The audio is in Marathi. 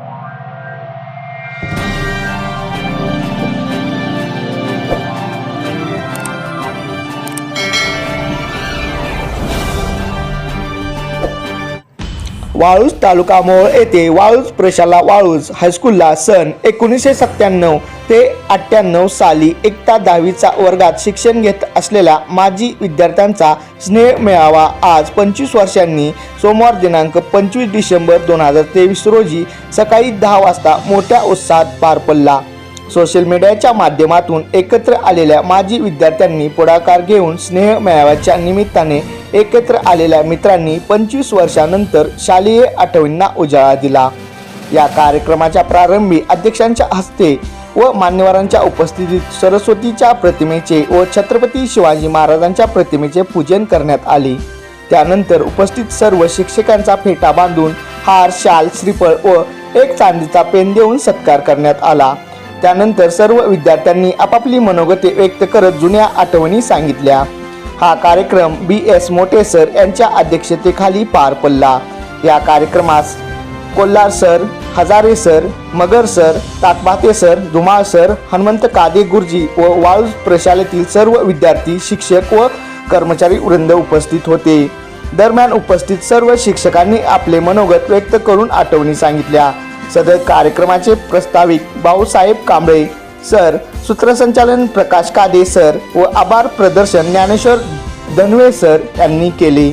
Bye. वाळूज तालुका मोळ येथे वाळूज प्रशाला वाळूज हायस्कूलला सन एकोणीसशे सत्त्याण्णव ते अठ्ठ्याण्णव साली एकता दहावीचा वर्गात शिक्षण घेत असलेल्या माजी विद्यार्थ्यांचा स्नेह मेळावा आज पंचवीस वर्षांनी सोमवार दिनांक पंचवीस डिसेंबर दोन हजार तेवीस रोजी सकाळी दहा वाजता मोठ्या उत्साहात पार पडला. सोशल मीडियाच्या माध्यमातून एकत्र आलेल्या माजी विद्यार्थ्यांनी पुढाकार घेऊन स्नेह मेळाव्याच्या निमित्ताने एकत्र आलेल्या मित्रांनी पंचवीस वर्षानंतर शालेय आठवणींना उजाळा दिला. या कार्यक्रमाच्या प्रारंभी अध्यक्षांच्या हस्ते व मान्यवरांच्या उपस्थितीत सरस्वतीच्या प्रतिमेचे व छत्रपती शिवाजी महाराजांच्या प्रतिमेचे पूजन करण्यात आले. त्यानंतर उपस्थित सर्व शिक्षकांचा फेटा बांधून हार शाल श्रीफळ व एक चांदीचा पेन देऊन सत्कार करण्यात आला. त्यानंतर सर्व विद्यार्थ्यांनी आपापली मनोगते व्यक्त करत जुन्या आठवणी सांगितल्या. हा कार्यक्रम बी एस मोटे सर यांच्या अध्यक्षतेखाली पार पडला. या कार्यक्रमास Kolhar sir Hazare sir Magar sir Takbate sir Dhumal sir Hanumant Kade गुरुजी व वाळूज प्रशालेतील सर्व विद्यार्थी शिक्षक व कर्मचारी वृंद उपस्थित होते. दरम्यान उपस्थित सर्व शिक्षकांनी आपले मनोगत व्यक्त करून आठवणी सांगितल्या. सदर कार्यक्रमाचे प्रस्ताविक भाऊसाहेब कांबळे सर सूत्रसंचालन प्रकाश कादे सर व आभार प्रदर्शन ज्ञानेश्वर धनवे सर यांनी केले.